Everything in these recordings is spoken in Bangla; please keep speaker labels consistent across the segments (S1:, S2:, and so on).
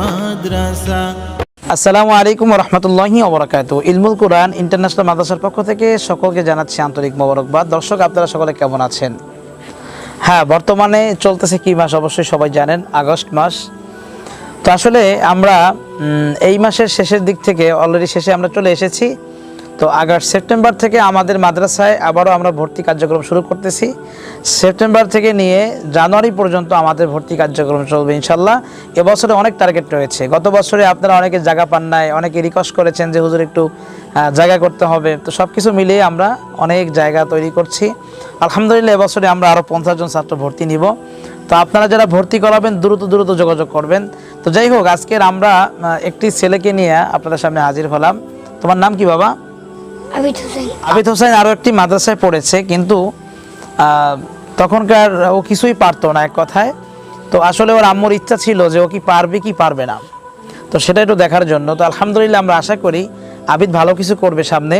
S1: মাদ্রাসা
S2: আসসালামু আলাইকুম রহমতুল্লাহি ওবরাকাতু। ইলমুল কোরআন ইন্টারন্যাশনাল মাদ্রাসার পক্ষ থেকে সকলকে জানাচ্ছি আন্তরিক মোবারকবাদ। দর্শক, আপনারা সকলে কেমন আছেন? হ্যাঁ বর্তমানে চলতেছে কি মাস অবশ্যই সবাই জানেন, আগস্ট মাস। তো আসলে আমরা এই মাসের শেষের দিক থেকে, অলরেডি শেষে আমরা চলে এসেছি। তো আগস্ট, সেপ্টেম্বর থেকে আমাদের মাদ্রাসায় আবারও আমরা ভর্তি কার্যক্রম শুরু করতেছি। সেপ্টেম্বর থেকে নিয়ে জানুয়ারি পর্যন্ত আমাদের ভর্তি কার্যক্রম চলবে ইনশাল্লাহ এবছরে অনেক টার্গেট রয়েছে। গত বছরে আপনারা অনেকে জায়গা পান নাই, অনেকে রিকোয়েস্ট করেছেন যে হুজুর একটু জায়গা করতে হবে। তো সব কিছু মিলিয়ে আমরা অনেক জায়গা তৈরি করছি। আলহামদুলিল্লাহ এবছরে আমরা আরও পঞ্চাশ জন ছাত্র ভর্তি নিব। তো আপনারা যারা ভর্তি করাবেন, দ্রুত দ্রুত যোগাযোগ করবেন। তো যাই হোক, আজকের আমরা একটি ছেলেকে নিয়ে আপনাদের সামনে হাজির হলাম। তোমার নাম কি বাবা?
S3: আবিদ হোসেন।
S2: আরও একটি মাদ্রাসায় পড়েছে কিন্তু তখনকার ও কিছুই পারতো না এক কথায়। তো আসলে ওর আম্মুর ইচ্ছা ছিল যে ও কি পারবে কি পারবে না। তো সেটা একটু দেখার জন্য। তো আলহামদুলিল্লাহ আমরা আশা করি আবিদ ভালো কিছু করবে সামনে।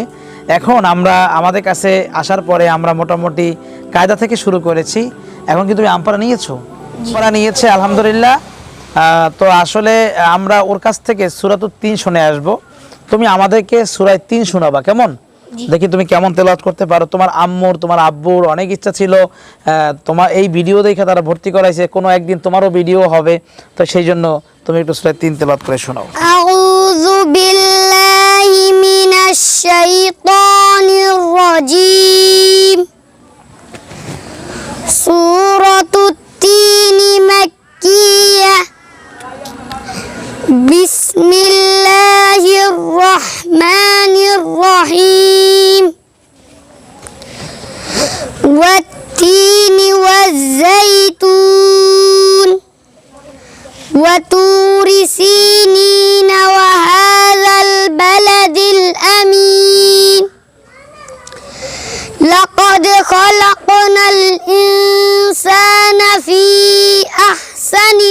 S2: এখন আমরা আমাদের কাছে আসার পরে আমরা মোটামুটি কায়দা থেকে শুরু করেছি। এখন কি তুমি আমপারা নিয়েছো? আমপারা নিয়েছে আলহামদুলিল্লাহ। তো আসলে আমরা ওর কাছ থেকে সুরাতুর তিন শুনে আসব। তুমি আমাদেরকে সুরায় তিন শোনাবা কেমন? দেখি তুমি কেমন তেলাওয়াত করতে পারো। তোমার আম্মুর তোমার আব্বুর অনেক ইচ্ছা ছিল তোমার এই ভিডিও দেখে তারা ভর্তি করাইছে কোনো একদিন তোমারও ভিডিও হবে তো সেই জন্য তুমি একটু সুরায় তিন তেলাওয়াত করে শোনাও।
S3: আউযু বিল্লাহি মিনাশ শাইতানির রাজিম। সূরাতুত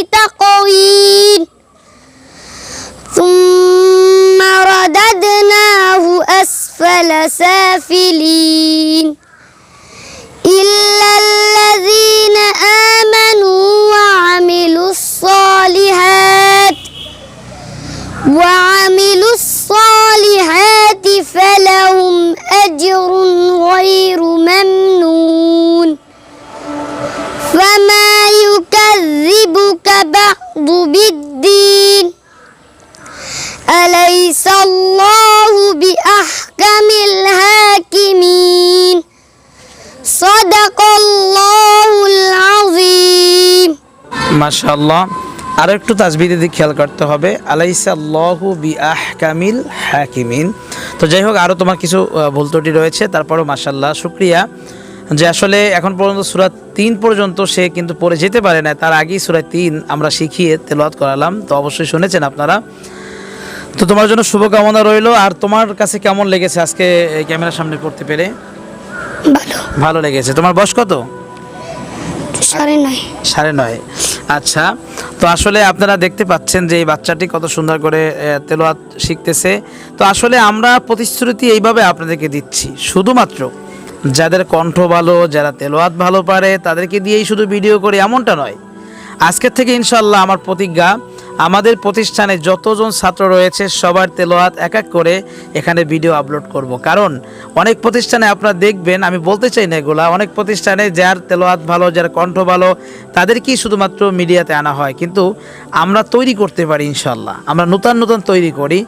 S3: تقويم ثم رددناه أسفل سافلين. أليس الله بأحكم الحاكمين صدق الله العظيم
S2: মাশাআল্লাহ আরও একটু তাজবিদের দিকে খেয়াল করতে হবে আলাইসা আল্লাহু বি আহকামিল হাকিমিন তো যাই হোক আরও তোমার কিছু আহ, ভুল ত্রুটি রয়েছে তারপরও মাশাল্লাহ শুক্রিয়া যে আসলে এখন পর্যন্ত সুরাত তিন পর্যন্ত সে কিন্তু পড়ে যেতে পারে না তার আগেই সুরাত তিন আমরা শিখিয়ে তেলাওয়াত করালাম। তো অবশ্যই শুনেছেন আপনারা। তো তোমার জন্য শুভকামনা রইল। আর তোমার কাছে কেমন লেগেছে আজকে ক্যামেরার সামনে পড়তে পেরে?
S3: ভালো।
S2: ভালো লেগেছে। তোমার বয়স কত?
S3: সাড়ে নয়।
S2: সাড়ে নয়। আচ্ছা তো আসলে আপনারা দেখতে পাচ্ছেন যে এই বাচ্চাটি কত সুন্দর করে আহ, তেলাওয়াত শিখতেছে। তো আসলে আমরা প্রতিশ্রুতি এইভাবে আপনাদেরকে দিচ্ছি। শুধুমাত্র যাদের কণ্ঠ ভালো, যারা তেলোয়াত ভালো পারে, তাদেরকে দিয়েই শুধু ভিডিও করি, এমনটা নয়। আজকের থেকে ইনশাল্লাহ আমার প্রতিজ্ঞা আমাদের প্রতিষ্ঠানে যতজন ছাত্র রয়েছে, সবার তেলোয়াত এক এক করে এখানে ভিডিও আপলোড করব। কারণ অনেক প্রতিষ্ঠানে আপনারা দেখবেন, আমি বলতে চাই না এগুলা, অনেক প্রতিষ্ঠানে যার তেলোয়াত ভালো, যার কণ্ঠ ভালো, তাদেরকেই শুধুমাত্র মিডিয়াতে আনা হয়। কিন্তু আমরা তৈরি করতে পারি ইনশাল্লাহ আমরা নূতন নূতন তৈরি করি।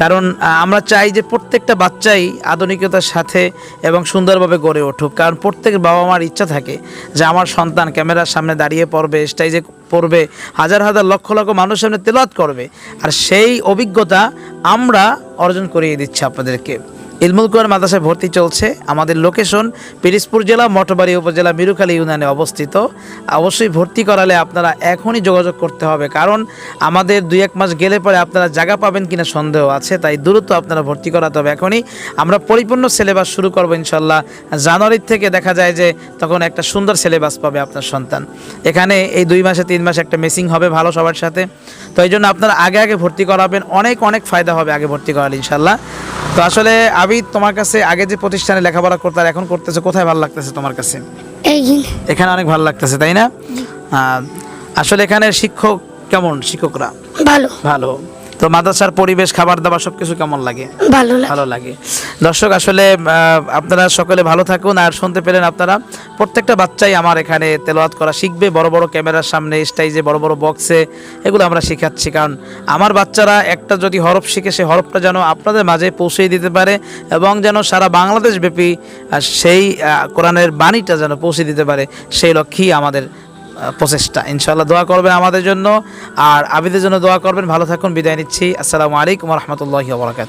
S2: কারণ আমরা চাই যে প্রত্যেকটা বাচ্চাই আধুনিকতার সাথে এবং সুন্দরভাবে গড়ে উঠুক। কারণ প্রত্যেক বাবা মার ইচ্ছা থাকে যে আমার সন্তান ক্যামেরার সামনে দাঁড়িয়ে পড়বে স্টেজে পড়বে, হাজার হাজার লক্ষ লক্ষ মানুষ সামনে তেলাত করবে। আর সেই অভিজ্ঞতা আমরা অর্জন করিয়ে দিচ্ছি আপনাদেরকে। ইলমুল কোরআন মাদ্রাসায় ভর্তি চলছে। আমাদের লোকেশন পিরিজপুর জেলা, মঠবাড়ি উপজেলা, মিরুখালী ইউনিয়নে অবস্থিত। অবশ্যই ভর্তি করালে আপনারা এখনই যোগাযোগ করতে হবে। কারণ আমাদের দুই এক মাস গেলে পরে আপনারা জায়গা পাবেন কিনা সন্দেহ আছে, তাই দ্রুত আপনারা ভর্তি করাতে হবে এখনই। আমরা পরিপূর্ণ সিলেবাস শুরু করব ইনশাল্লাহ জানুয়ারির থেকে দেখা যায় যে তখন একটা সুন্দর সিলেবাস পাবে আপনার সন্তান। এখানে এই দুই মাসে, তিন মাসে একটা মেসিং হবে ভালো সবার সাথে। তো এই জন্য আপনারা আগে আগে ভর্তি করাবেন। অনেক অনেক ফায়দা হবে আগে ভর্তি করালে ইনশাল্লাহ তো আসলে আবিদ তোমার কাছে আগে যে প্রতিষ্ঠানে লেখাপড়া করতে আর এখন করতেছে কোথায় ভালো লাগতেছে তোমার কাছে? এখানে অনেক ভালো লাগতেছে তাই না? আসলে এখানে শিক্ষক কেমন শিক্ষকরা?
S3: ভালো।
S2: ভালো। তো মাদ্রাসার পরিবেশ খাবার দাবার সব কিছু কেমন লাগে?
S3: ভালো লাগে।
S2: ভালো লাগে। দর্শক আসলে আপনারা সকলে ভালো থাকুন আর শুনতে পেলেন আপনারা প্রত্যেকটা বাচ্চাই আমার এখানে তেলাওয়াত করা শিখবে। বড় বড় ক্যামেরার সামনে স্টাইজে বড় বড় বক্সে এগুলো আমরা শেখাচ্ছি। কারণ আমার বাচ্চারা একটা যদি হরফ শিখে সেই হরফটা যেন আপনাদের মাঝে পৌঁছে দিতে পারে এবং যেন সারা বাংলাদেশ ব্যাপী সেই কোরআনের বাণীটা যেন পৌঁছে দিতে পারে সেই লক্ষ্যেই আমাদের প্রচেষ্টা। ইনশাল্লাহ দোয়া করবেন আমাদের জন্য। আর আবিদের জন্য দোয়া করবেন। ভালো থাকুন। বিদায় নিচ্ছি। আসসালামু আলাইকুম রহমতুল্লাহ বরাকাত